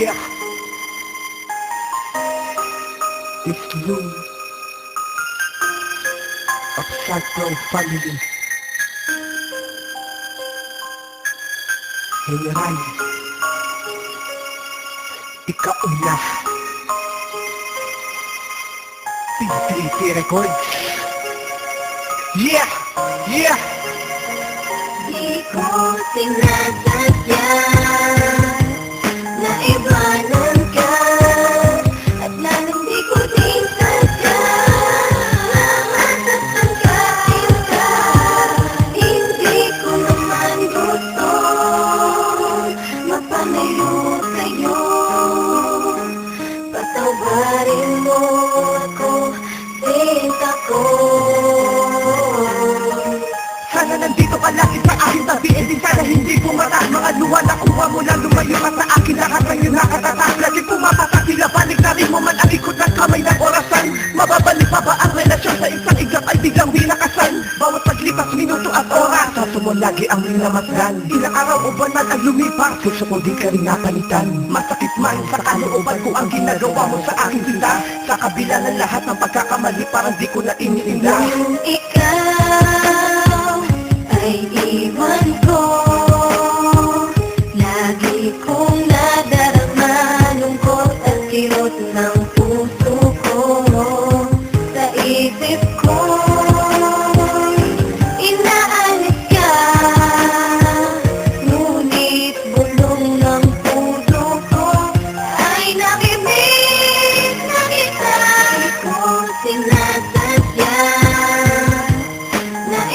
Yeah. It's you. Of Cyclone Family. General. Ikauna. P3T Records. Yeah! Yeah! Di ko sinasadya sa akin tabi E di sana hindi pumata Mga luha na kuha mo na lumayo ka sa akin. Lahat ng iyong nakatatak. Lagi pumapata. Sila balik na rin mo man Ang ikot ng kamay ng orasan. Mababalik pa ba ang relasyon sa isang iglap ay biglang binakasan? Bawat paglipas minuto at oras. Sa mo lagi ang minamasdan Ilang araw o buwan man ang lumipas Gusto ko di ka rin napalitan. Masakit man sa kalooban ko ang ginagawa mo sa aking tinda Sa kabila ng lahat ng pagkakamali Parang di ko na iniinda. Ikaw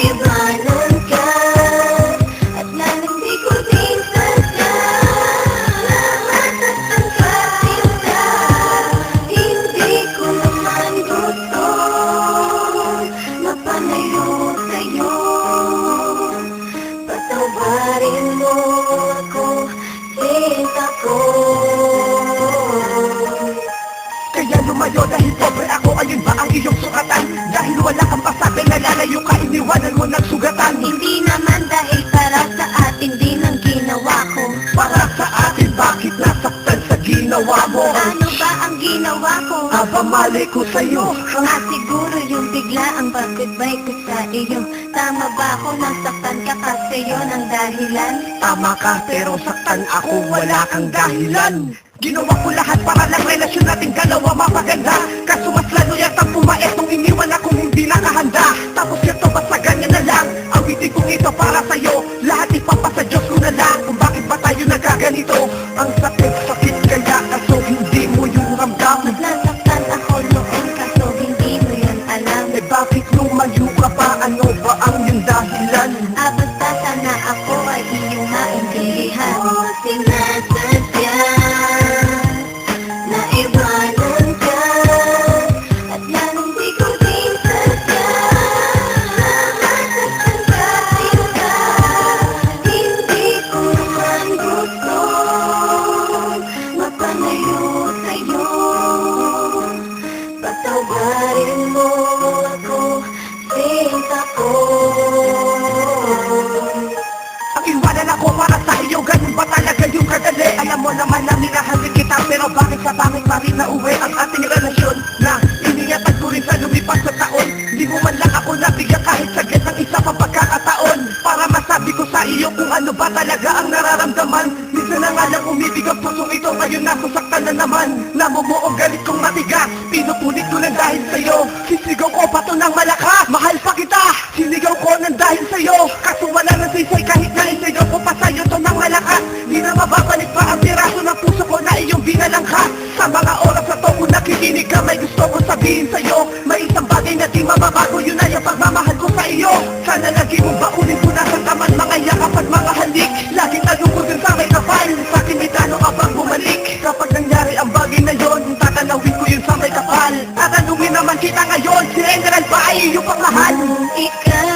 na Mali ko sa'yo. At siguro yung bigla ang pag-goodbye ko sa iyo. Tama ba ako nasaktan ka kasi yun ang dahilan? Tama ka pero saktan ako. Wala kang dahilan. Ginawa ko lahat para lang relasyon nating dalawa Alam mo naman na minahal din kita Pero bakit sa bakit pa rin nauwi ang ating relasyon Na iniyatan ko rin sa lumipas sa taon? Di mo man lang ako nabigyan kahit saglit ng isa pang pagkakataon Para masabi ko sa iyo kung ano ba talaga ang nararamdaman. Minsan na nga lang umibig ang pusong ito Ngayon nasasaktan na naman. Namumuong galit kong matigas Pinupulit ko lang dahil sa'yo. Sisigaw ko pa to ng malakas. Mahal kita ngayon Si General ba ay iyong pagmahal? Kung ikaw